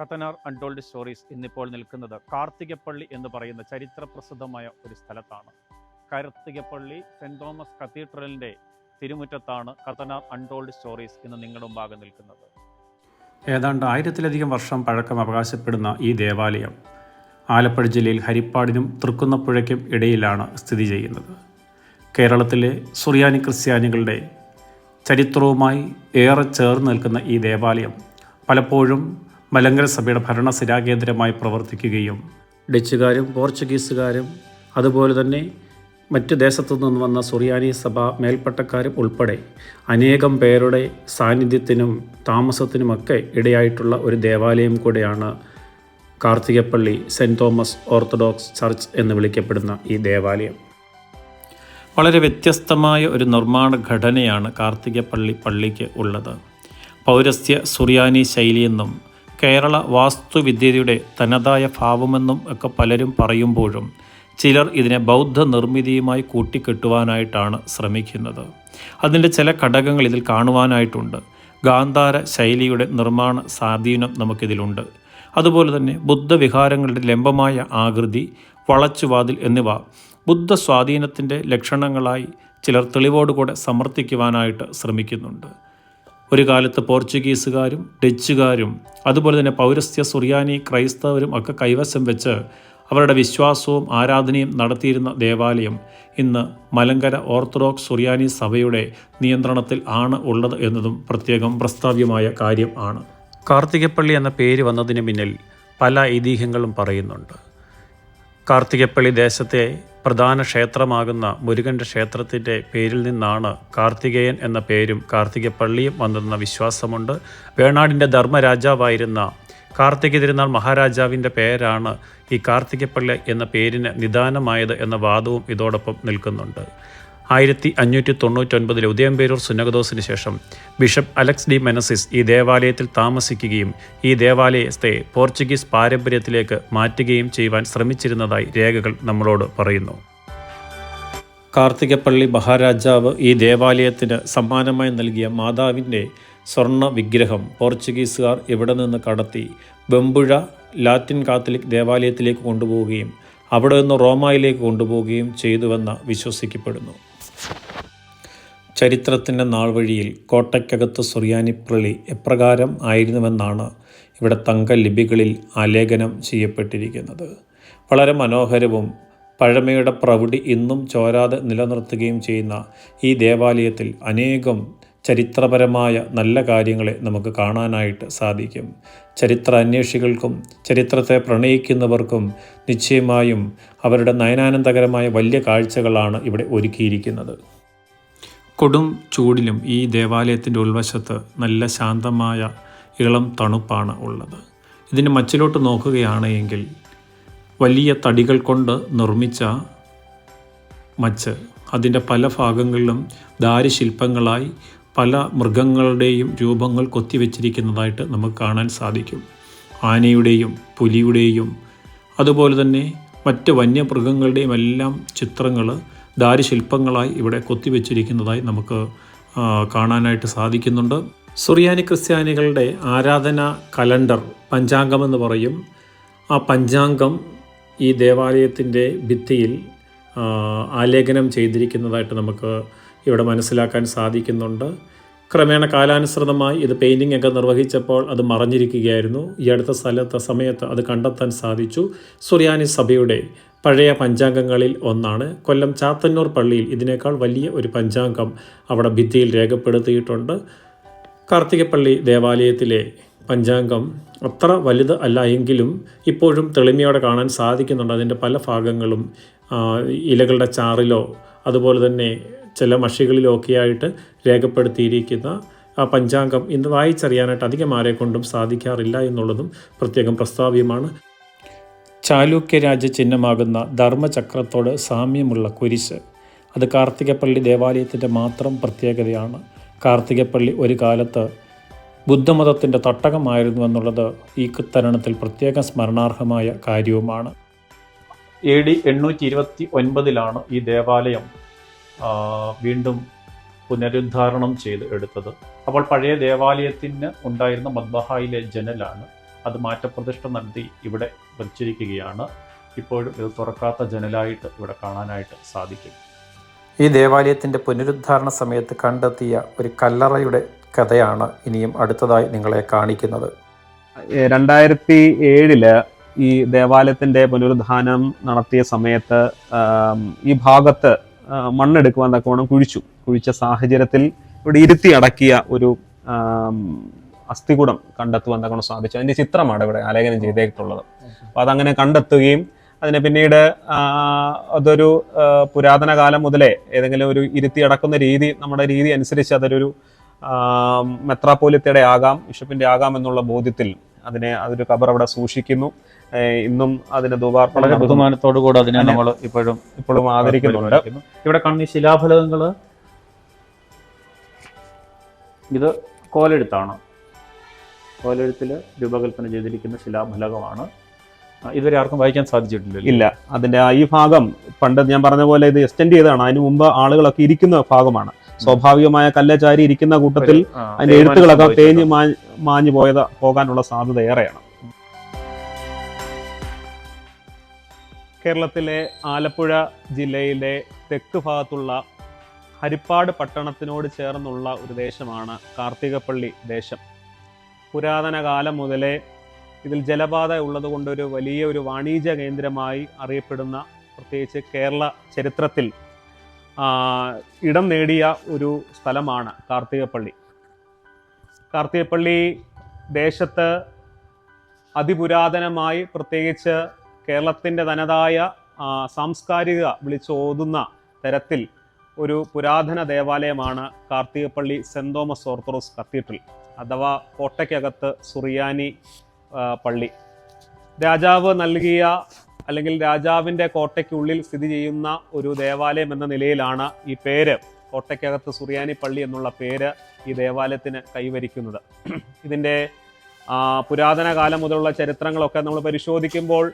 കത്തനാർ untold stories ഇന്നിപ്പോൾ നിൽക്കുന്നത് കാർത്തികപ്പള്ളി എന്ന് പറയുന്ന ചരിത്രപ്രസിദ്ധമായ ഒരു സ്ഥലത്താണ്. കാർത്തികപ്പള്ളി സെന്റ് തോമസ് കത്തീഡ്രലിന്റെ തിരുമുറ്റത്താണ് കത്തനാർ അൺടോൾഡ് സ്റ്റോറീസ് ഇന്ന് നിങ്ങളുടെ മുമ്പാകെ നിൽക്കുന്നത്. ഏതാണ്ട് ആയിരത്തിലധികം വർഷം പഴക്കം അവകാശപ്പെടുന്ന ഈ ദേവാലയം ആലപ്പുഴ ജില്ലയിൽ ഹരിപ്പാടിനും തൃക്കുന്നപ്പുഴയ്ക്കും ഇടയിലാണ് സ്ഥിതി ചെയ്യുന്നത്. കേരളത്തിലെ സുറിയാനി ക്രിസ്ത്യാനികളുടെ ചരിത്രവുമായി ഏറെ ചേർന്ന് നിൽക്കുന്ന ഈ ദേവാലയം പലപ്പോഴും മലങ്കര സഭയുടെ ഭരണ സ്ഥിരാകേന്ദ്രമായി പ്രവർത്തിക്കുകയും ഡച്ചുകാരും പോർച്ചുഗീസുകാരും അതുപോലെ തന്നെ മറ്റ് ദേശത്തു നിന്ന് വന്ന സുറിയാനി സഭ മേൽപ്പട്ടക്കാരും ഉൾപ്പെടെ അനേകം പേരുടെ സാന്നിധ്യത്തിനും താമസത്തിനുമൊക്കെ ഇടയായിട്ടുള്ള ഒരു ദേവാലയം കൂടെയാണ് Karthikappally saint Thomas orthodox church എന്ന് വിളിക്കപ്പെടുന്ന ഈ ദേവാലയം. വളരെ വ്യത്യസ്തമായ ഒരു നിർമ്മാണ ഘടനയാണ് കാർത്തികപ്പള്ളി പള്ളിക്ക് ഉള്ളത്. പൗരസ്ത്യ സുറിയാനി ശൈലിയെന്നും കേരള വാസ്തുവിദ്യയുടെ തനതായ ഭാവമെന്നും ഒക്കെ പലരും പറയുമ്പോഴും ചിലർ ഇതിനെ ബൗദ്ധ നിർമ്മിതിയുമായി കൂട്ടിക്കെട്ടുവാനായിട്ടാണ് ശ്രമിക്കുന്നത്. അതിന്റെ ചില ഘടകങ്ങൾ ഇതിൽ കാണുവാനായിട്ടുണ്ട്. ഗാന്ധാര ശൈലിയുടെ നിർമ്മാണ സ്വാധീനം നമുക്കിതിലുണ്ട്. അതുപോലെ തന്നെ ബുദ്ധവിഹാരങ്ങളുടെ ലംബമായ ആകൃതി വളച്ചുവാതിൽ എന്നിവ ബുദ്ധ സ്വാധീനത്തിന്റെ ലക്ഷണങ്ങളായി ചിലർ തെളിവോടുകൂടെ സമർത്ഥിക്കുവാനായിട്ട് ശ്രമിക്കുന്നുണ്ട്. ഒരു കാലത്ത് പോർച്ചുഗീസുകാരും ഡച്ചുകാരും അതുപോലെ തന്നെ പൗരസ്ത്യ സുറിയാനി ക്രൈസ്തവരും ഒക്കെ കൈവശം വെച്ച് അവരുടെ വിശ്വാസവും ആരാധനയും നടത്തിയിരുന്ന ദേവാലയം ഇന്ന് മലങ്കര ഓർത്തഡോക്സ് സുറിയാനി സഭയുടെ നിയന്ത്രണത്തിൽ ആണ് ഉള്ളത് എന്നതും പ്രത്യേകം പ്രസ്താവ്യമായ കാര്യം ആണ്. കാർത്തികപ്പള്ളി എന്ന പേര് വന്നതിന് പിന്നിൽ പല ഐതിഹ്യങ്ങളും പറയുന്നുണ്ട്. കാർത്തികപ്പള്ളി ദേശത്തെ പ്രധാന ക്ഷേത്രമാകുന്ന മുരുകന്റെ ക്ഷേത്രത്തിന്റെ പേരിൽ നിന്നാണ് കാർത്തികേയൻ എന്ന പേരും കാർത്തികപ്പള്ളിയും വന്നതെന്ന വിശ്വാസമുണ്ട്. വേണാടിന്റെ ധർമ്മരാജാവായിരുന്ന കാർത്തിക തിരുനാൾ മഹാരാജാവിന്റെ പേരാണ് ഈ കാർത്തികപ്പള്ളി എന്ന പേരിന് നിദാനമായത് എന്ന വാദവും ഇതോടൊപ്പം നിൽക്കുന്നുണ്ട്. ആയിരത്തി അഞ്ഞൂറ്റി തൊണ്ണൂറ്റൊൻപതിലെ ഉദയംപേരൂർ സുന്നകദോസിന് ശേഷം ബിഷപ്പ് അലക്സ് ഡി മെനസിസ് ഈ ദേവാലയത്തിൽ താമസിക്കുകയും ഈ ദേവാലയത്തെ പോർച്ചുഗീസ് പാരമ്പര്യത്തിലേക്ക് മാറ്റുകയും ചെയ്യുവാൻ ശ്രമിച്ചിരുന്നതായി രേഖകൾ നമ്മളോട് പറയുന്നു. കാർത്തികപ്പള്ളി മഹാരാജാവ് ഈ ദേവാലയത്തിന് സമ്മാനമായി നൽകിയ മാതാവിന്റെ സ്വർണ വിഗ്രഹം പോർച്ചുഗീസുകാർ ഇവിടെ നിന്ന് കടത്തി ബെമ്പുഴ ലാറ്റിൻ കാത്തലിക് ദേവാലയത്തിലേക്ക് കൊണ്ടുപോവുകയും അവിടെ നിന്ന് റോമായിലേക്ക് കൊണ്ടുപോവുകയും ചെയ്തുവെന്ന് വിശ്വസിക്കപ്പെടുന്നു. ചരിത്രത്തിന്റെ നാൾവഴിയിൽ കോട്ടയ്ക്കകത്ത് സുറിയാനിപ്പള്ളി എപ്രകാരം ആയിരുന്നുവെന്നാണ് ഇവിടെ തങ്ക ലിപികളിൽ ആലേഖനം ചെയ്യപ്പെട്ടിരിക്കുന്നത്. വളരെ മനോഹരവും പഴമയുടെ പ്രൗഢി ഇന്നും ചോരാതെ നിലനിർത്തുകയും ചെയ്യുന്ന ഈ ദേവാലയത്തിൽ അനേകം ചരിത്രപരമായ നല്ല കാര്യങ്ങളെ നമുക്ക് കാണാനായിട്ട് സാധിക്കും. ചരിത്ര അന്വേഷികൾക്കും ചരിത്രത്തെ പ്രണയിക്കുന്നവർക്കും നിശ്ചയമായും അവരുടെ നയനാനന്ദകരമായ വലിയ കാഴ്ചകളാണ് ഇവിടെ ഒരുക്കിയിരിക്കുന്നത്. കൊടും ചൂടിലും ഈ ദേവാലയത്തിന്റെ ഉൾവശത്ത് നല്ല ശാന്തമായ ഇളം തണുപ്പാണ് ഉള്ളത്. ഇതിന്റെ മച്ചിലോട്ട് നോക്കുകയാണെങ്കിൽ വലിയ തടികൾ കൊണ്ട് നിർമ്മിച്ച മച്ച് അതിന്റെ പല ഭാഗങ്ങളിലും ദാരുശില്പങ്ങളായി പല മൃഗങ്ങളുടെയും രൂപങ്ങൾ കൊത്തിവെച്ചിരിക്കുന്നതായിട്ട് നമുക്ക് കാണാൻ സാധിക്കും. ആനയുടെയും പുലിയുടെയും അതുപോലെ തന്നെ മറ്റ് വന്യമൃഗങ്ങളുടെയും എല്ലാം ചിത്രങ്ങൾ ദാരുശില്പങ്ങളായി ഇവിടെ കൊത്തിവെച്ചിരിക്കുന്നതായി നമുക്ക് കാണാനായിട്ട് സാധിക്കുന്നുണ്ട്. സുറിയാനി ക്രിസ്ത്യാനികളുടെ ആരാധന കലണ്ടർ പഞ്ചാംഗമെന്ന് പറയും. ആ പഞ്ചാംഗം ഈ ദേവാലയത്തിന്റെ ഭിത്തിയിൽ ആലേഖനം ചെയ്തിരിക്കുന്നതായിട്ട് നമുക്ക് ഇവിടെ മനസ്സിലാക്കാൻ സാധിക്കുന്നുണ്ട്. ക്രമേണ കാലാനുസൃതമായി ഇത് പെയിന്റിംഗ് ഒക്കെ നിർവഹിച്ചപ്പോൾ അത് മറഞ്ഞിരിക്കുകയായിരുന്നു. ഈ അടുത്ത സ്ഥലത്ത് സമയത്ത് അത് കണ്ടെത്താൻ സാധിച്ചു. സുറിയാനി സഭയുടെ പഴയ പഞ്ചാംഗങ്ങളിൽ ഒന്നാണ്. കൊല്ലം ചാത്തന്നൂർ പള്ളിയിൽ ഇതിനേക്കാൾ വലിയ ഒരു പഞ്ചാംഗം അവിടെ ഭിത്തിയിൽ രേഖപ്പെടുത്തിയിട്ടുണ്ട്. കാർത്തികപ്പള്ളി ദേവാലയത്തിലെ പഞ്ചാംഗം അത്ര വലുത് അല്ല എങ്കിലും ഇപ്പോഴും തെളിമയോടെ കാണാൻ സാധിക്കുന്നുണ്ട്. അതിന്റെ പല ഭാഗങ്ങളും ഇലകളുടെ ചാറിലോ അതുപോലെ തന്നെ ചില മഷികളിലൊക്കെ ആയിട്ട് രേഖപ്പെടുത്തിയിരിക്കുന്ന ആ പഞ്ചാംഗം ഇന്ന് വായിച്ചറിയാനായിട്ട് അധികം ആരെ കൊണ്ടും സാധിക്കാറില്ല എന്നുള്ളതും പ്രത്യേകം പ്രസ്താവ്യമാണ്. ചാലൂക്യ രാജ ചിഹ്നമാകുന്ന ധർമ്മചക്രത്തോട് സാമ്യമുള്ള കുരിശ്. അത് കാർത്തികപ്പള്ളി ദേവാലയത്തിന്റെ മാത്രം പ്രത്യേകതയാണ്. കാർത്തികപ്പള്ളി ഒരു കാലത്ത് ബുദ്ധമതത്തിന്റെ തട്ടകമായിരുന്നു എന്നുള്ളത് ഈ തരണത്തിൽ പ്രത്യേകം സ്മരണാർഹമായ കാര്യവുമാണ്. എ ഡി എണ്ണൂറ്റി ഇരുപത്തി ഒൻപതിലാണ് ഈ ദേവാലയം. വീണ്ടും പുനരുദ്ധാരണം ചെയ്ത് എടുത്തത്. അപ്പോൾ പഴയ ദേവാലയത്തിന് ഉണ്ടായിരുന്ന മദ്ബഹായിലെ ജനലാണ് അത് മാറ്റപ്രതിഷ്ഠ നടത്തി ഇവിടെ വച്ചിരിക്കുകയാണ്. ഇപ്പോഴും ഇത് തുറക്കാത്ത ജനലായിട്ട് ഇവിടെ കാണാനായിട്ട് സാധിക്കും. ഈ ദേവാലയത്തിന്റെ പുനരുദ്ധാരണ സമയത്ത് കണ്ടെത്തിയ ഒരു കല്ലറയുടെ കഥയാണ് ഇനിയും അടുത്തതായി നിങ്ങളെ കാണിക്കുന്നത്. രണ്ടായിരത്തി ഏഴിൽ ഈ ദേവാലയത്തിന്റെ പുനരുദ്ധാനം നടത്തിയ സമയത്ത് ഈ ഭാഗത്ത് മണ്ണെടുക്കുവാൻ തക്കവണ്ണം കുഴിച്ചു. കുഴിച്ച സാഹചര്യത്തിൽ ഇവിടെ ഇരുത്തി അടക്കിയ ഒരു അസ്ഥികുടം കണ്ടെത്തുവാൻ തക്കവണ്ണം സാധിച്ചു. അതിന്റെ ചിത്രമാണ് ഇവിടെ ആലേഖനം ചെയ്തേക്കുള്ളത് അപ്പൊ അതങ്ങനെ കണ്ടെത്തുകയും അതിനെ പിന്നീട് അതൊരു പുരാതന കാലം മുതലേ ഏതെങ്കിലും ഒരു ഇരുത്തി അടക്കുന്ന രീതി നമ്മുടെ രീതി അനുസരിച്ച് അതൊരു മെത്രാപോലിത്തയുടെ ആകാം ബിഷപ്പിന്റെ ആകാം എന്നുള്ള ബോധ്യത്തിൽ അതിനെ അതൊരു കബർ അവിടെ സൂക്ഷിക്കുന്നു. ഇന്നും അതിന് വളരെ നടത്തുന്നു. ബഹുമാനത്തോടു കൂടെ അതിനെ നമ്മൾ ഇപ്പോഴും ഇപ്പോഴും ആദരിക്കുന്നുണ്ട്. ഇവിടെ കാണുന്ന ഈ ശിലാഫലകങ്ങൾ ഇത് കോലെഴുത്താണ്. കോലെഴുത്തിൽ രൂപകൽപ്പന ചെയ്തിരിക്കുന്ന ശിലാഫലകമാണ്. ആ, ഇതുവരെ ആർക്കും വായിക്കാൻ സാധിച്ചിട്ടില്ല ഇല്ല. അതിന്റെ ആ ഈ ഭാഗം പണ്ട് ഞാൻ പറഞ്ഞ പോലെ ഇത് എക്സ്റ്റെൻഡ് ചെയ്തതാണ്. അതിന് മുമ്പ് ആളുകളൊക്കെ ഇരിക്കുന്ന ഭാഗമാണ്. സ്വാഭാവികമായ കല്ലചാരി ഇരിക്കുന്ന കൂട്ടത്തിൽ അതിന്റെ എഴുത്തുകളൊക്കെ തേഞ്ഞ് മാഞ്ഞു പോയത് പോകാനുള്ള സാധ്യത ഏറെയാണ്. കേരളത്തിലെ ആലപ്പുഴ ജില്ലയിലെ തെക്ക് ഭാഗത്തുള്ള ഹരിപ്പാട് പട്ടണത്തിനോട് ചേർന്നുള്ള ഒരു ദേശമാണ് കാർത്തികപ്പള്ളി ദേശം. പുരാതന കാലം മുതലേ ഇതിൽ ജലപാത ഉള്ളതുകൊണ്ട് വലിയ ഒരു വാണിജ്യ കേന്ദ്രമായി അറിയപ്പെടുന്ന പ്രത്യേകിച്ച് കേരള ചരിത്രത്തിൽ ഇടം നേടിയ ഒരു സ്ഥലമാണ് കാർത്തികപ്പള്ളി. കാർത്തികപ്പള്ളി ദേശത്ത് അതിപുരാതനമായി പ്രത്യേകിച്ച് കേരളത്തിന്റെ തനതായ സാംസ്കാരിക വിളിച്ചോതുന്ന തരത്തിൽ ഒരു പുരാതന ദേവാലയമാണ് Karthikappally saint Thomas orthodox cathedral അഥവാ കോട്ടയ്ക്കകത്ത് സുറിയാനി പള്ളി. രാജാവ് നൽകിയ അല്ലെങ്കിൽ രാജാവിന്റെ കോട്ടയ്ക്കുള്ളിൽ സ്ഥിതി ചെയ്യുന്ന ഒരു ദേവാലയം എന്ന നിലയിലാണ് ഈ പേര്. കോട്ടയ്ക്കകത്ത് സുറിയാനി പള്ളി എന്നുള്ള പേര് ഈ ദേവാലയത്തിന് കൈവരിക്കുന്നത്. ഇതിന്റെ പുരാതന കാലം മുതലുള്ള ചരിത്രങ്ങളൊക്കെ നമ്മൾ പരിശോധിക്കുമ്പോൾ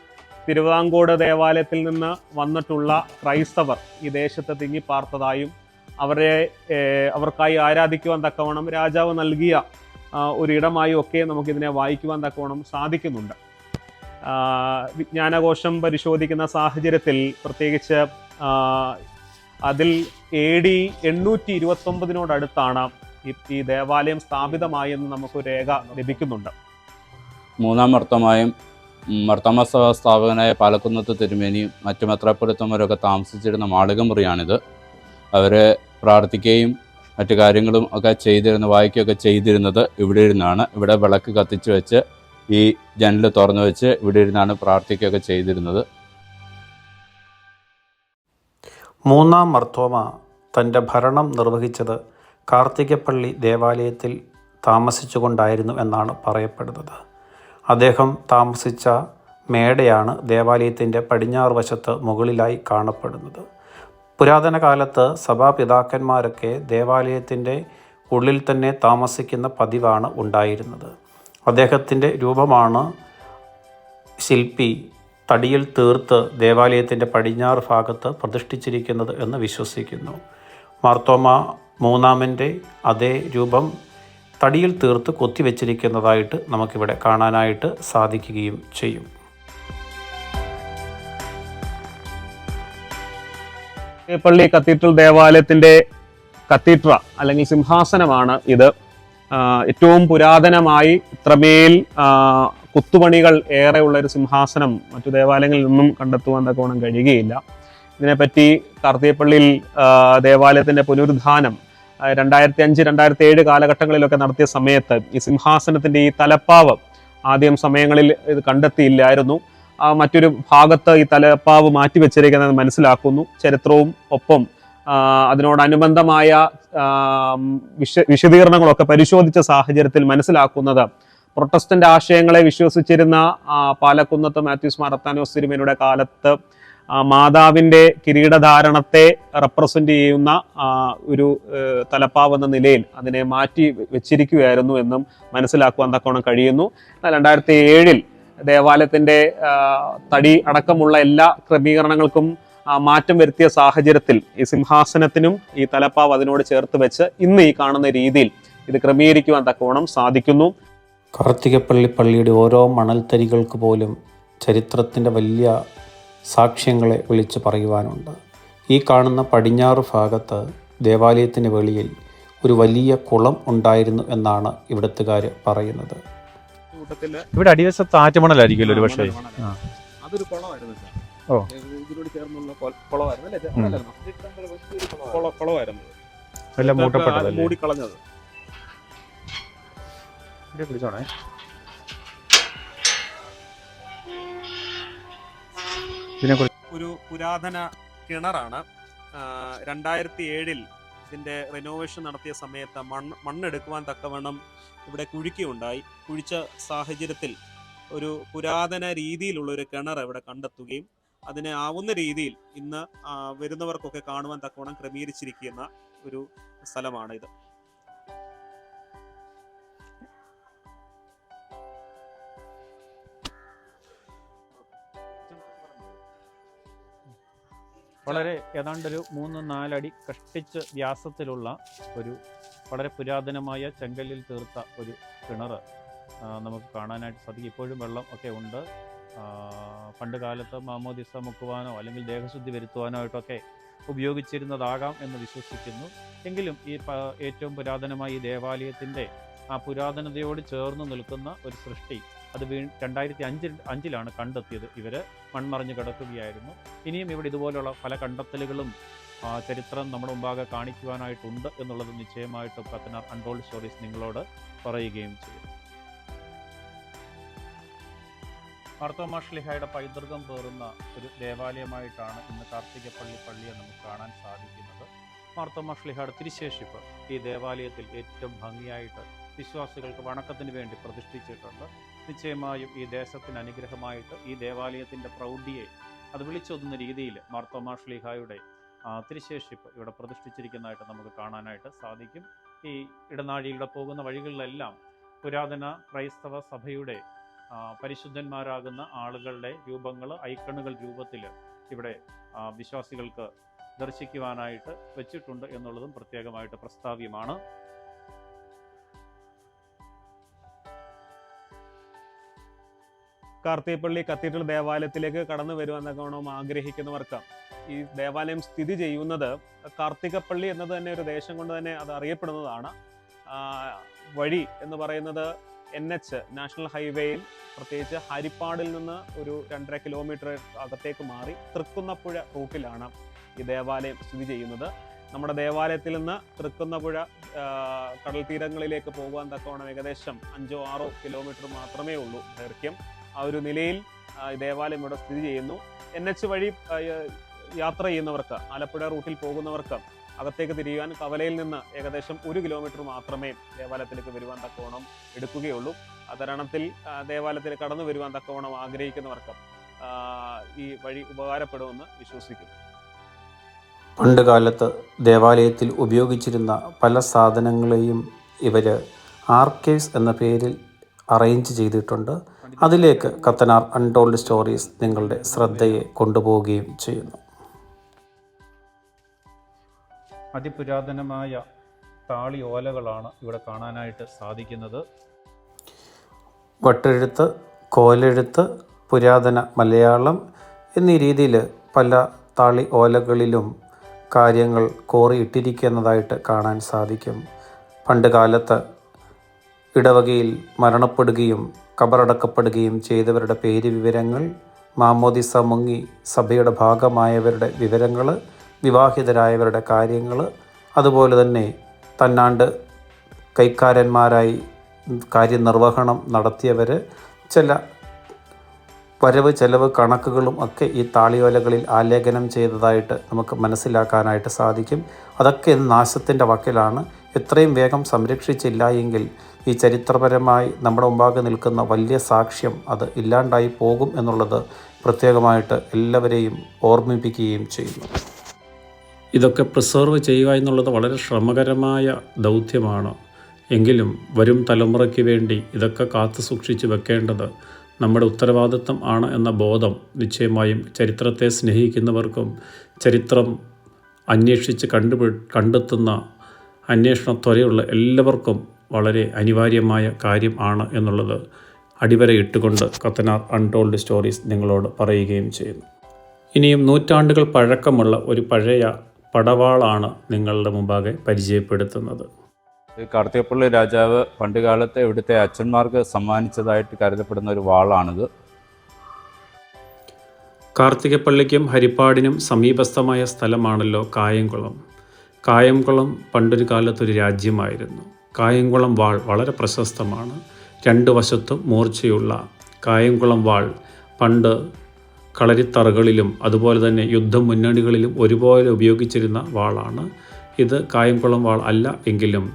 തിരുവിതാംകൂട് ദേവാലയത്തിൽ നിന്ന് വന്നിട്ടുള്ള ക്രൈസ്തവർ ഈ ദേശത്ത് തിങ്ങിപ്പാർത്തതായും അവരെ അവർക്കായി ആരാധിക്കുവാൻ തക്കവണ്ണം രാജാവ് നൽകിയ ഒരിടമായും ഒക്കെ നമുക്കിതിനെ വായിക്കുവാൻ തക്കവണ്ണം സാധിക്കുന്നുണ്ട്. വിജ്ഞാനകോശം പരിശോധിക്കുന്ന സാഹചര്യത്തിൽ പ്രത്യേകിച്ച് അതിൽ എ ഡി എണ്ണൂറ്റി ഇരുപത്തൊമ്പതിനോടടുത്താണ് ഈ ദേവാലയം സ്ഥാപിതമായെന്ന് നമുക്ക് രേഖ ലഭിക്കുന്നുണ്ട്. മൂന്നാം മർത്തമായും മർത്തമ സ്ഥാപകനായ പാലക്കുന്നത്ത് തിരുമേനിയും മറ്റു മെത്രാപ്പൊലിത്തന്മാരൊക്കെ താമസിച്ചിരുന്ന മാളികമുറിയാണിത്. അവർ പ്രാർത്ഥിക്കുകയും മറ്റു കാര്യങ്ങളും ഒക്കെ ചെയ്തിരുന്ന വായിക്കുകയൊക്കെ ചെയ്തിരുന്നത് ഇവിടെ ഇരുന്നാണ്. ഇവിടെ വിളക്ക് കത്തിച്ച് വെച്ച് ഈ ജനൽ തുറന്നു വെച്ച് ഇവിടെ ഇരുന്നാണ് പ്രാർത്ഥിക്കുകയൊക്കെ ചെയ്തിരുന്നത്. മൂന്നാം മർത്തോമ തന്റെ ഭരണം നിർവഹിച്ചത് കാർത്തികപ്പള്ളി ദേവാലയത്തിൽ താമസിച്ചുകൊണ്ടായിരുന്നു എന്നാണ് പറയപ്പെടുന്നത്. അദ്ദേഹം താമസിച്ച മേടയാണ് ദേവാലയത്തിന്റെ പടിഞ്ഞാറ് വശത്ത് മുകളിലായി കാണപ്പെടുന്നത്. പുരാതന കാലത്ത് സഭാപിതാക്കന്മാരൊക്കെ ദേവാലയത്തിന്റെ ഉള്ളിൽ തന്നെ താമസിക്കുന്ന പതിവാണ് ഉണ്ടായിരുന്നത്. അദ്ദേഹത്തിന്റെ രൂപമാണ് ശില്പി തടിയിൽ തീർത്ത് ദേവാലയത്തിന്റെ പടിഞ്ഞാറ് ഭാഗത്ത് പ്രതിഷ്ഠിച്ചിരിക്കുന്നത് എന്ന് വിശ്വസിക്കുന്നു. മാർത്തോമ മൂന്നാമന്റെ അതേ രൂപം തടിയിൽ തീർത്ത് കൊത്തിവെച്ചിരിക്കുന്നതായിട്ട് നമുക്കിവിടെ കാണാനായിട്ട് സാധിക്കുകയും ചെയ്യും. പള്ളി കത്തീഡ്രൽ ദേവാലയത്തിന്റെ കത്തീഡ്ര അല്ലെങ്കിൽ സിംഹാസനമാണ് ഇത്. ഏറ്റവും പുരാതനമായി ഇത്രമേൽ കൊത്തുപണികൾ ഏറെയുള്ള ഒരു സിംഹാസനം മറ്റു ദേവാലയങ്ങളിൽ നിന്നും കണ്ടെത്തുവാൻ തക്കവണ്ണം കഴിയുകയില്ല. ഇതിനെപ്പറ്റി കാർത്തിയപ്പള്ളിയിൽ ദേവാലയത്തിന്റെ പുനരുദ്ധാനം രണ്ടായിരത്തി അഞ്ച് രണ്ടായിരത്തി ഏഴ് കാലഘട്ടങ്ങളിലൊക്കെ നടത്തിയ സമയത്ത് ഈ സിംഹാസനത്തിന്റെ ഈ തലപ്പാവ് ആദ്യം സമയങ്ങളിൽ ഇത് കണ്ടെത്തിയില്ലായിരുന്നു. മറ്റൊരു ഭാഗത്ത് ഈ തലപ്പാവ് മാറ്റിവെച്ചിരിക്കുന്നത് മനസ്സിലാക്കുന്നു. ചരിത്രവും ഒപ്പം അതിനോടനുബന്ധമായ വിശ വിശദീകരണങ്ങളൊക്കെ പരിശോധിച്ച സാഹചര്യത്തിൽ മനസ്സിലാക്കുന്നത് പ്രൊട്ടസ്റ്റന്റ് ആശയങ്ങളെ വിശ്വസിച്ചിരുന്ന പാലക്കുന്നത്ത് മാത്യൂസ് മാറത്താനോസ് തിരുമേനിയുടെ കാലത്ത് ആ, മാതാവിന്റെ കിരീടധാരണത്തെ റെപ്രസെന്റ് ചെയ്യുന്ന ഒരു തലപ്പാവ് എന്ന നിലയിൽ അതിനെ മാറ്റി വെച്ചിരിക്കുകയായിരുന്നു എന്നും മനസ്സിലാക്കുവാൻ തക്കവണ്ണം കഴിയുന്നു. രണ്ടായിരത്തി ഏഴിൽ ദേവാലയത്തിന്റെ തടി അടക്കമുള്ള എല്ലാ ക്രമീകരണങ്ങൾക്കും മാറ്റം വരുത്തിയ സാഹചര്യത്തിൽ ഈ സിംഹാസനത്തിനും ഈ തലപ്പാവ് അതിനോട് ചേർത്ത് വെച്ച് ഇന്ന് ഈ കാണുന്ന രീതിയിൽ ഇത് ക്രമീകരിക്കുവാൻ തക്കവണ്ണം സാധിക്കുന്നു. കാർത്തികപ്പള്ളി പള്ളിയുടെ ഓരോ മണൽത്തരികൾക്ക് പോലും ചരിത്രത്തിന്റെ വലിയ സാക്ഷ്യങ്ങളെ വിളിച്ചു പറയുവാനുണ്ട്. ഈ കാണുന്ന പടിഞ്ഞാറ് ഭാഗത്ത് ദേവാലയത്തിന് വെളിയിൽ ഒരു വലിയ കുളം ഉണ്ടായിരുന്നു എന്നാണ് ഇവിടത്തുകാർ പറയുന്നത്. ഇവിടെ അടിവശത്ത് ആറ്റുമണലായിരിക്കുമല്ലോ ഒരു പക്ഷേ. അതൊരു കുളമായിരുന്നു ഓ. ഇതിനോട് ചേർന്നുള്ള കുളമായിരുന്നു എല്ലാം മൂട്ടപ്പെട്ടതല്ലേ? മൂടിക്കളഞ്ഞത്. ഇത് ഒരു പുരാതന കിണറാണ്. രണ്ടായിരത്തി ഏഴിൽ ഇതിന്റെ റിനോവേഷൻ നടത്തിയ സമയത്ത് മണ്ണ് മണ്ണെടുക്കുവാൻ തക്കവണ്ണം ഇവിടെ കുഴിക്കുകയുണ്ടായി കുഴിച്ച സാഹചര്യത്തിൽ ഒരു പുരാതന രീതിയിലുള്ള ഒരു കിണർ ഇവിടെ കണ്ടെത്തുകയും അതിനെ ആവുന്ന രീതിയിൽ ഇന്ന് വരുന്നവർക്കൊക്കെ കാണുവാൻ തക്കവണ്ണം ക്രമീകരിച്ചിരിക്കുന്ന ഒരു സ്ഥലമാണ് വളരെ ഏതാണ്ടൊരു മൂന്ന് നാലടി കഷ്ടിച്ച് വ്യാസത്തിലുള്ള ഒരു വളരെ പുരാതനമായ ചെങ്കല്ലിൽ തീർത്ത ഒരു കിണർ നമുക്ക് കാണാനായിട്ട് സാധിക്കും. ഇപ്പോഴും വെള്ളം ഒക്കെ ഉണ്ട്. പണ്ട് കാലത്ത് മാമോദിസ മുക്കുവാനോ അല്ലെങ്കിൽ ദേഹശുദ്ധി വരുത്തുവാനോ ആയിട്ടൊക്കെ ഉപയോഗിച്ചിരുന്നതാകാം എന്ന് വിശ്വസിക്കുന്നു. എങ്കിലും ഈ ഏറ്റവും പുരാതനമായ ഈ ദേവാലയത്തിന്റെ ആ പുരാതനതയോട് ചേർന്ന് നിൽക്കുന്ന ഒരു സൃഷ്ടി അത് വീ രണ്ടായിരത്തി അഞ്ചിൽ അഞ്ചിലാണ് കണ്ടെത്തിയത്. ഇവർ മൺമറിഞ്ഞ് കിടക്കുകയായിരുന്നു. ഇനിയും ഇവിടെ ഇതുപോലെയുള്ള പല കണ്ടെത്തലുകളും ചരിത്രം നമ്മുടെ മുമ്പാകെ കാണിക്കുവാനായിട്ടുണ്ട് എന്നുള്ളത് നിശ്ചയമായിട്ടും പത്തനാർ അൺടോൾഡ് സ്റ്റോറീസ് നിങ്ങളോട് പറയുകയും ചെയ്യും. മാർത്തോമാഷ്ലിഹയുടെ പൈതൃകം പേറുന്ന ഒരു ദേവാലയമായിട്ടാണ് ഇന്ന് കാർത്തികപ്പള്ളി പള്ളിയെ നമുക്ക് കാണാൻ സാധിക്കുന്നത് മാർത്തോമാഷ്ലിഹയുടെ തിരുശേഷിപ്പ് ഈ ദേവാലയത്തിൽ ഏറ്റവും ഭംഗിയായിട്ട് വിശ്വാസികൾക്ക് വണക്കത്തിന് വേണ്ടി പ്രതിഷ്ഠിച്ചിട്ടുണ്ട്. നിശ്ചയമായും ഈ ദേശത്തിന് അനുഗ്രഹമായിട്ട് ഈ ദേവാലയത്തിന്റെ പ്രൗഢിയെ അത് വിളിച്ചൊതുന്ന രീതിയിൽ മാർത്തോമ ശ്ലീഹായുടെ ആ, തിരുശേഷിപ്പ് ഇവിടെ പ്രതിഷ്ഠിച്ചിരിക്കുന്നതായിട്ട് നമുക്ക് കാണാനായിട്ട് സാധിക്കും. ഈ ഇടനാഴിയിലൂടെ പോകുന്ന വഴികളിലെല്ലാം പുരാതന ക്രൈസ്തവ സഭയുടെ പരിശുദ്ധന്മാരാകുന്ന ആളുകളുടെ രൂപങ്ങൾ ഐക്കണുകൾ രൂപത്തിൽ ഇവിടെ വിശ്വാസികൾക്ക് ദർശിക്കുവാനായിട്ട് വെച്ചിട്ടുണ്ട് എന്നുള്ളതും പ്രത്യേകമായിട്ട് പ്രസ്താവ്യമാണ്. കാർത്തിപ്പള്ളി കത്തീഡ്രൽ ദേവാലയത്തിലേക്ക് കടന്നു വരുവാൻ ആഗ്രഹിക്കുന്നവർക്ക്. ഈ ദേവാലയം സ്ഥിതി ചെയ്യുന്നത് കാർത്തികപ്പള്ളി എന്നത് തന്നെ ഒരു ദേശം കൊണ്ട് തന്നെ അത് അറിയപ്പെടുന്നതാണ്. വഴി എന്ന് പറയുന്നത് എൻ എച്ച് നാഷണൽ ഹൈവേയിൽ പ്രത്യേകിച്ച് ഹരിപ്പാടിൽ നിന്ന് ഒരു രണ്ടര കിലോമീറ്റർ അകത്തേക്ക് മാറി തൃക്കുന്നപ്പുഴ റൂട്ടിലാണ് ഈ ദേവാലയം സ്ഥിതി ചെയ്യുന്നത്. നമ്മുടെ ദേവാലയത്തിൽ നിന്ന് തൃക്കുന്നപുഴ കടൽ തീരങ്ങളിലേക്ക് പോകുവാൻ തക്കവണ്ണം ഏകദേശം അഞ്ചോ ആറോ കിലോമീറ്റർ മാത്രമേ ഉള്ളൂ ദൈർഘ്യം. ആ ഒരു നിലയിൽ ദേവാലയം ഇവിടെ സ്ഥിതി ചെയ്യുന്നു. എൻ എച്ച് വഴി യാത്ര ചെയ്യുന്നവർക്ക് ആലപ്പുഴ റൂട്ടിൽ പോകുന്നവർക്ക് അകത്തേക്ക് തിരിയുവാൻ കവലയിൽ നിന്ന് ഏകദേശം ഒരു കിലോമീറ്റർ മാത്രമേ ദേവാലയത്തിലേക്ക് വരുവാൻ തക്കവണ്ണം എടുക്കുകയുള്ളൂ. അതരണത്തിൽ ആ, ദേവാലയത്തിൽ കടന്നു വരുവാൻ തക്കവണ്ണം ആഗ്രഹിക്കുന്നവർക്ക് ഈ വഴി ഉപകാരപ്പെടുമെന്ന് വിശ്വസിക്കുന്നു. പണ്ട് കാലത്ത് ദേവാലയത്തിൽ ഉപയോഗിച്ചിരുന്ന പല സാധനങ്ങളെയും ഇവർ ആർക്കേവ്സ് എന്ന പേരിൽ അറേഞ്ച് ചെയ്തിട്ടുണ്ട്. അതിലേക്ക് കത്തനാർ അൺടോൾഡ് സ്റ്റോറീസ് നിങ്ങളുടെ ശ്രദ്ധയെ കൊണ്ടുപോവുകയും ചെയ്യുന്നു. അതിപുരാതനമായ താളി ഓലകളാണ് ഇവിടെ കാണാനായിട്ട് സാധിക്കുന്നത്. വട്ടെഴുത്ത് കോലെഴുത്ത് പുരാതന മലയാളം എന്നീ രീതിയിൽ പല താളി ഓലകളിലും കാര്യങ്ങൾ കോറിയിട്ടിരിക്കുന്നതായിട്ട് കാണാൻ സാധിക്കും. പണ്ട് കാലത്ത് ഇടവകയിൽ മരണപ്പെടുകയും കബറടക്കപ്പെടുകയും ചെയ്തവരുടെ പേര് വിവരങ്ങൾ മാമോദിസ മുങ്ങി സഭയുടെ ഭാഗമായവരുടെ വിവരങ്ങൾ വിവാഹിതരായവരുടെ കാര്യങ്ങൾ അതുപോലെ തന്നെ തന്നാണ്ട് കൈക്കാരന്മാരായി കാര്യനിർവഹണം നടത്തിയവർ ചില വരവ് ചെലവ് കണക്കുകളും ഒക്കെ ഈ താളിയോലകളിൽ ആലേഖനം ചെയ്തതായിട്ട് നമുക്ക് മനസ്സിലാക്കാനായിട്ട് സാധിക്കും. അതൊക്കെ ഇന്ന് നാശത്തിന്റെ വക്കിലാണ്. എത്രയും വേഗം സംരക്ഷിച്ചില്ല എങ്കിൽ ഈ ചരിത്രപരമായി നമ്മുടെ മുമ്പാകെ നിൽക്കുന്ന വലിയ സാക്ഷ്യം അത് ഇല്ലാണ്ടായി പോകും എന്നുള്ളത് പ്രത്യേകമായിട്ട് എല്ലാവരെയും ഓർമ്മിപ്പിക്കുകയും ചെയ്യുന്നു ഇതൊക്കെ പ്രിസർവ് ചെയ്യുക എന്നുള്ളത് വളരെ ശ്രമകരമായ ദൗത്യമാണ്. എങ്കിലും വരും തലമുറയ്ക്ക് വേണ്ടി ഇതൊക്കെ കാത്തു സൂക്ഷിച്ച് വെക്കേണ്ടത് നമ്മുടെ ഉത്തരവാദിത്വം ആണ് എന്ന ബോധം നിശ്ചയമായും ചരിത്രത്തെ സ്നേഹിക്കുന്നവർക്കും ചരിത്രം അന്വേഷിച്ച് കണ്ടുപി കണ്ടെത്തുന്ന അന്വേഷണ ത്വരയുള്ള എല്ലാവർക്കും വളരെ അനിവാര്യമായ കാര്യം ആണ് എന്നുള്ളത് അടിവരയിട്ടുകൊണ്ട് കത്തനാർ അൺടോൾഡ് സ്റ്റോറീസ് നിങ്ങളോട് പറയുകയും ചെയ്യുന്നു. ഇനിയും നൂറ്റാണ്ടുകൾ പഴക്കമുള്ള ഒരു പഴയ പടവാളാണ് നിങ്ങളുടെ മുമ്പാകെ പരിചയപ്പെടുത്തുന്നത്. കാർത്തികപ്പള്ളി രാജാവ് പണ്ടുകാലത്തെ ഇവിടുത്തെ അച്ഛന്മാർക്ക് സമ്മാനിച്ചതായിട്ട് കരുതപ്പെടുന്ന ഒരു വാളാണിത്. കാർത്തികപ്പള്ളിക്കും ഹരിപ്പാടിനും സമീപസ്ഥമായ സ്ഥലമാണല്ലോ കായംകുളം. കായംകുളം പണ്ടൊരു കാലത്തൊരു രാജ്യമായിരുന്നു. കായംകുളം വാൾ വളരെ പ്രശസ്തമാണ്. രണ്ട് വശത്തും മൂർച്ചയുള്ള കായംകുളം വാൾ പണ്ട് കളരിത്തറകളിലും അതുപോലെ തന്നെ യുദ്ധ മുന്നണികളിലും ഒരുപോലെ ഉപയോഗിച്ചിരുന്ന വാളാണ്. ഇത് കായംകുളം വാൾ അല്ല എങ്കിലും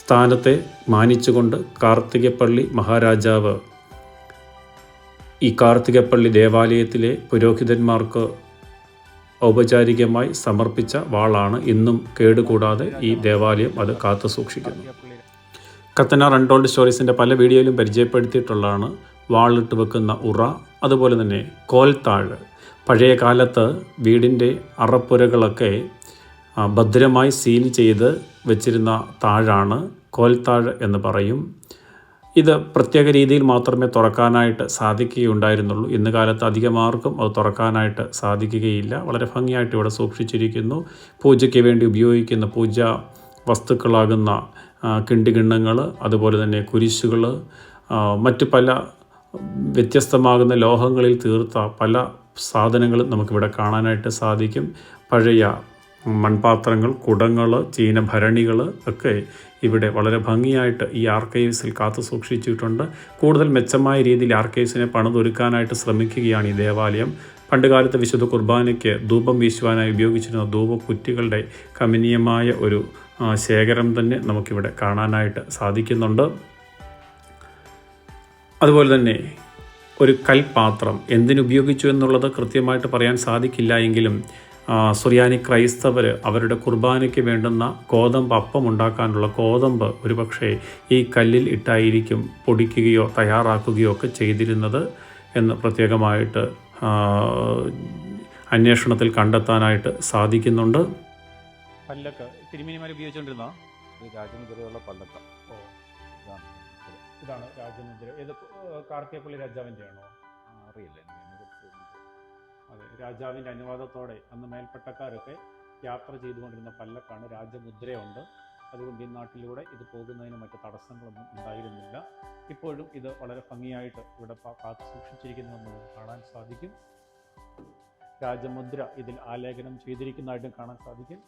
സ്ഥാനത്തെ മാനിച്ചുകൊണ്ട് കാർത്തികപ്പള്ളി മഹാരാജാവ് ഈ കാർത്തികപ്പള്ളി ദേവാലയത്തിലെ പുരോഹിതന്മാർക്ക് ഔപചാരികമായി സമർപ്പിച്ച വാളാണ് ഇന്നും കേടുകൂടാതെ ഈ ദേവാലയം അത് കാത്തു സൂക്ഷിക്കുന്നു. കത്തനാർ അൺടോൾഡ് സ്റ്റോറീസിന്റെ പല വീഡിയോയിലും പരിചയപ്പെടുത്തിയിട്ടുള്ളതാണ് വാളിട്ട് വെക്കുന്ന ഉറ അതുപോലെ തന്നെ കോൽത്താഴ്. പഴയ കാലത്ത് വീടിന്റെ അറപ്പുരകളൊക്കെ ഭദ്രമായി സീൽ ചെയ്ത് വെച്ചിരുന്ന താഴാണ് കോൽത്താഴ് എന്ന് പറയും. ഇത് പ്രത്യേക രീതിയിൽ മാത്രമേ തുറക്കാനായിട്ട് സാധിക്കുകയുണ്ടായിരുന്നുള്ളൂ. ഇന്ന് കാലത്ത് അധികമാർക്കും അത് തുറക്കാനായിട്ട് സാധിക്കുകയില്ല. വളരെ ഭംഗിയായിട്ട് ഇവിടെ സൂക്ഷിച്ചിരിക്കുന്നു. പൂജയ്ക്ക് വേണ്ടി ഉപയോഗിക്കുന്ന പൂജ വസ്തുക്കളാകുന്ന കിണ്ടികിണ്ണങ്ങൾ അതുപോലെ തന്നെ കുരിശുകൾ മറ്റു പല വ്യത്യസ്തമാകുന്ന ലോഹങ്ങളിൽ തീർത്ത പല സാധനങ്ങളും നമുക്കിവിടെ കാണാനായിട്ട് സാധിക്കും. പഴയ മൺപാത്രങ്ങൾ കുടങ്ങൾ ചീനഭരണികൾ ഒക്കെ ഇവിടെ വളരെ ഭംഗിയായിട്ട് ഈ ആർക്കൈവ്സിൽ കാത്തു സൂക്ഷിച്ചിട്ടുണ്ട്. കൂടുതൽ മെച്ചമായ രീതിയിൽ ആർക്കൈവ്സിനെ പണിതൊരുക്കാനായിട്ട് ശ്രമിക്കുകയാണ് ഈ ദേവാലയം. പണ്ടുകാലത്ത് വിശുദ്ധ കുർബാനയ്ക്ക് ധൂപം വീശുവാനായി ഉപയോഗിച്ചിരുന്ന ധൂപക്കുറ്റികളുടെ കമനീയമായ ഒരു ശേഖരം തന്നെ നമുക്കിവിടെ കാണാനായിട്ട് സാധിക്കുന്നുണ്ട്. അതുപോലെ തന്നെ ഒരു കൽപാത്രം എന്തിനുപയോഗിച്ചു എന്നുള്ളത് കൃത്യമായിട്ട് പറയാൻ സാധിക്കില്ല എങ്കിലും സുറിയാനി ക്രൈസ്തവർ അവരുടെ കുർബാനയ്ക്ക് വേണ്ടുന്ന ഗോതമ്പ് അപ്പം ഉണ്ടാക്കാനുള്ള ഗോതമ്പ് ഒരുപക്ഷെ ഈ കല്ലിൽ ഇട്ടായിരിക്കും പൊടിക്കുകയോ തയ്യാറാക്കുകയോ ഒക്കെ ചെയ്തിരുന്നത് എന്ന് പ്രത്യേകമായിട്ട് അന്വേഷണത്തിൽ കണ്ടെത്താനായിട്ട് സാധിക്കുന്നുണ്ട്. പല്ലക്ക് തിരുമേനിമാർ ഉപയോഗിച്ചുകൊണ്ടിരുന്ന രാജമുദ്രയുള്ള പല്ലക്ക. ഇതാണ് രാജമുദ്ര ഏത് കാർത്തികപ്പള്ളി രാജാവിന്റെ ആണോ അറിയില്ല അതെ രാജാവിന്റെ അനുവാദത്തോടെ അന്ന് മേൽപ്പട്ടക്കാരൊക്കെ യാത്ര ചെയ്തുകൊണ്ടിരുന്ന പല്ലക്കാണ് രാജമുദ്രയുണ്ട്. അതുകൊണ്ട് ഈ നാട്ടിലൂടെ ഇത് പോകുന്നതിന് മറ്റ് തടസ്സങ്ങളൊന്നും ഉണ്ടായിരുന്നില്ല. ഇപ്പോഴും ഇത് വളരെ ഭംഗിയായിട്ട് ഇവിടെ കാത്തു സൂക്ഷിച്ചിരിക്കുന്നത് നമുക്ക് കാണാൻ സാധിക്കും. രാജമുദ്ര ഇതിൽ ആലേഖനം ചെയ്തിരിക്കുന്നതായിട്ടും കാണാൻ സാധിക്കും.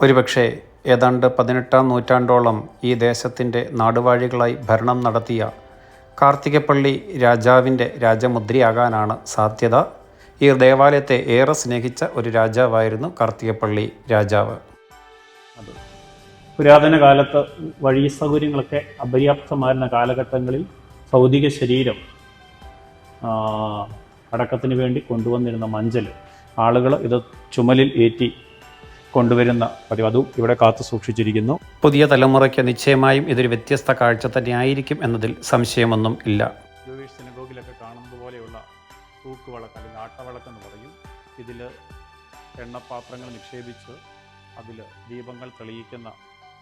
ഒരുപക്ഷെ ഏതാണ്ട് പതിനെട്ടാം നൂറ്റാണ്ടോളം ഈ ദേശത്തിന്റെ നാടുവാഴികളായി ഭരണം നടത്തിയ കാർത്തികപ്പള്ളി രാജാവിന്റെ രാജമുദ്രയാകാനാണ് സാധ്യത. ഈ ദേവാലയത്തെ ഏറെ സ്നേഹിച്ച ഒരു രാജാവായിരുന്നു കാർത്തികപ്പള്ളി രാജാവ്. പുരാതന കാലത്ത് വഴി സൗകര്യങ്ങളൊക്കെ അപര്യാപ്തമായിരുന്ന കാലഘട്ടങ്ങളിൽ ഭൗതിക ശരീരം അടക്കത്തിന് വേണ്ടി കൊണ്ടുവന്നിരുന്ന മഞ്ചൽ ആളുകൾ ഇത് ചുമലിൽ ഏറ്റി കൊണ്ടുവരുന്ന പതിവ്. അതും ഇവിടെ കാത്തു സൂക്ഷിച്ചിരിക്കുന്നു. പുതിയ തലമുറയ്ക്ക് നിശ്ചയമായും ഇതൊരു വ്യത്യസ്ത കാഴ്ച തന്നെയായിരിക്കും എന്നതിൽ സംശയമൊന്നും ഇല്ല. ജൂയിഷ് സിനഗോഗിലൊക്കെ കാണുന്നത് പോലെയുള്ള തൂക്കുവളക്ക് അല്ലെങ്കിൽ ആട്ടവളക്ക് എന്ന് പറയും. ഇതിൽ എണ്ണപാത്രങ്ങൾ നിക്ഷേപിച്ച് അതിൽ ദീപങ്ങൾ തെളിയിക്കുന്ന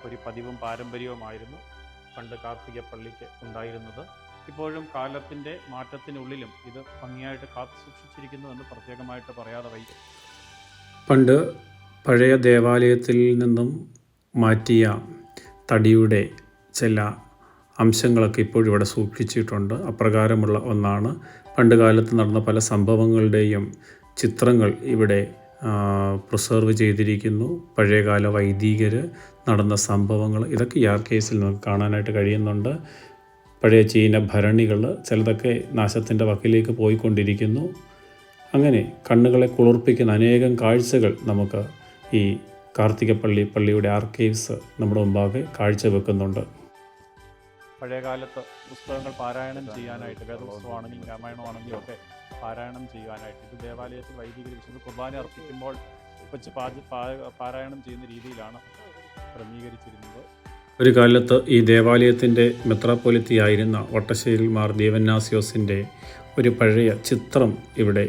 ഒരു പതിവും പാരമ്പര്യവുമായിരുന്നു പണ്ട് കാർത്തിക പള്ളിക്ക് ഉണ്ടായിരുന്നത്. ഇപ്പോഴും കാലത്തിന്റെ മാറ്റത്തിനുള്ളിലും ഇത് ഭംഗിയായിട്ട് കാത്തു സൂക്ഷിച്ചിരിക്കുന്നു എന്ന് പ്രത്യേകമായിട്ട് പറയാതെ വയ്യ. പണ്ട് പഴയ ദേവാലയത്തിൽ നിന്നും മാറ്റിയ തടിയുടെ ചില അംശങ്ങളൊക്കെ ഇപ്പോഴും ഇവിടെ സൂക്ഷിച്ചിട്ടുണ്ട്. അപ്രകാരമുള്ള ഒന്നാണ്. പണ്ടുകാലത്ത് നടന്ന പല സംഭവങ്ങളുടെയും ചിത്രങ്ങൾ ഇവിടെ പ്രിസർവ് ചെയ്തിരിക്കുന്നു. പഴയകാല വൈദികർ നടന്ന സംഭവങ്ങൾ ഇതൊക്കെ ഈ കേസിൽ നമുക്ക് കാണാനായിട്ട് കഴിയുന്നുണ്ട്. പഴയ ചീന ഭരണികൾ ചിലതൊക്കെ നാശത്തിന്റെ വക്കിലേക്ക് പോയിക്കൊണ്ടിരിക്കുന്നു. അങ്ങനെ കണ്ണുകളെ കുളിർപ്പിക്കുന്ന അനേകം കാഴ്ചകൾ നമുക്ക് ഈ കാർത്തികപ്പള്ളി പള്ളിയുടെ ആർക്കൈവ്സ് നമ്മുടെ മുമ്പാകെ കാഴ്ചവെക്കുന്നുണ്ട്. പഴയകാലത്ത് പുസ്തകങ്ങൾ പാരായണം ചെയ്യാനായിട്ട് വേദപുസ്തകമാണെങ്കിലും രാമായണമാണെങ്കിലും ഒക്കെ പാരായണം ചെയ്യാനായിട്ട് ഇത് ദേവാലയത്തിൽ വൈദികർ വിശുദ്ധ കുർബാന അർപ്പിക്കുമ്പോൾ വെച്ച് പാരായണം ചെയ്യുന്ന രീതിയിലാണ് ക്രമീകരിച്ചിരുന്നത്. ഒരു കാലത്ത് ഈ ദേവാലയത്തിന്റെ മെത്രാപ്പൊലിത്തിയായിരുന്ന വട്ടശ്ശേരിൽ മാർ ദേവന്നാസിയോസിന്റെ ഒരു പഴയ ചിത്രം ഇവിടെ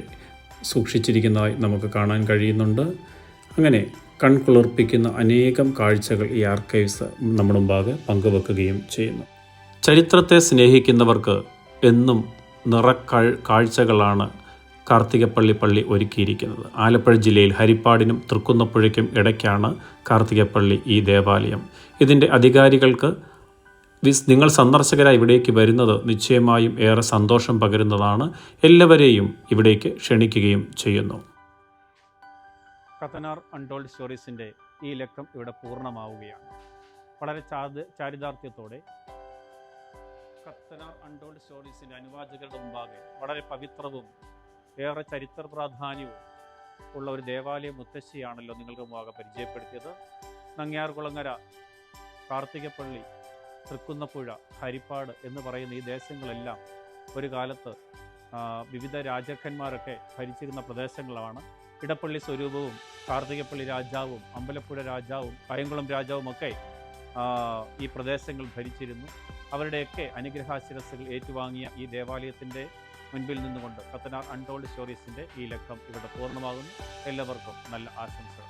സൂക്ഷിച്ചിരിക്കുന്നതായി നമുക്ക് കാണാൻ കഴിയുന്നുണ്ട്. അങ്ങനെ കൺകുളിർപ്പിക്കുന്ന അനേകം കാഴ്ചകൾ ഈ ആർക്കൈവ്സ് നമ്മുടെ മുമ്പാകെ പങ്കുവെക്കുകയും ചെയ്യുന്നു. ചരിത്രത്തെ സ്നേഹിക്കുന്നവർക്ക് എന്നും നിറ കാഴ്ചകളാണ് കാർത്തികപ്പള്ളി പള്ളി ഒരുക്കിയിരിക്കുന്നത്. ആലപ്പുഴ ജില്ലയിൽ ഹരിപ്പാടിനും തൃക്കുന്നപ്പുഴയ്ക്കും ഇടയ്ക്കാണ് കാർത്തികപ്പള്ളി ഈ ദേവാലയം. ഇതിന്റെ അധികാരികൾക്ക് നിങ്ങൾ സന്ദർശകരായി ഇവിടേക്ക് വരുന്നത് നിശ്ചയമായും ഏറെ സന്തോഷം പകരുന്നതാണ്. എല്ലാവരെയും ഇവിടേക്ക് ക്ഷണിക്കുകയും ചെയ്യുന്നു. കത്തനാർ അൺടോൾഡ് സ്റ്റോറീസിന്റെ ഈ ലക്കം ഇവിടെ പൂർണമാവുകയാണ്. വളരെ ചാത് ചാരിതാർത്ഥ്യത്തോടെ കത്തനാർ അൺടോൾഡ് സ്റ്റോറീസിന്റെ അനുവാചകരുടെ മുമ്പാകെ വളരെ പവിത്രവും ഏറെ ചരിത്ര പ്രാധാന്യവും ഉള്ള ഒരു ദേവാലയ മുത്തശ്ശിയാണല്ലോ നിങ്ങൾക്ക് മുമ്പാകെ പരിചയപ്പെടുത്തിയത്. നങ്ങ്യാർകുളങ്ങര കാർത്തികപ്പള്ളി തൃക്കുന്നപ്പുഴ ഹരിപ്പാട് എന്ന് പറയുന്ന ഈ ദേശങ്ങളെല്ലാം ഒരു കാലത്ത് വിവിധ രാജാക്കന്മാരൊക്കെ ഭരിച്ചിരുന്ന പ്രദേശങ്ങളാണ്. ഇടപ്പള്ളി സ്വരൂപവും കാർത്തികപ്പള്ളി രാജാവും അമ്പലപ്പുഴ രാജാവും കായംകുളം രാജാവും ഒക്കെ ഈ പ്രദേശങ്ങൾ ഭരിച്ചിരുന്നു. അവരുടെയൊക്കെ അനുഗ്രഹാശിരസ്സുകൾ ഏറ്റുവാങ്ങിയ ഈ ദേവാലയത്തിന്റെ മുൻപിൽ നിന്നുകൊണ്ട് കത്തനാർ അൺടോൾഡ് സ്റ്റോറീസിന്റെ ഈ ലക്കം ഇവിടെ പൂർണമാകുന്നു. എല്ലാവർക്കും നല്ല ആശംസകൾ.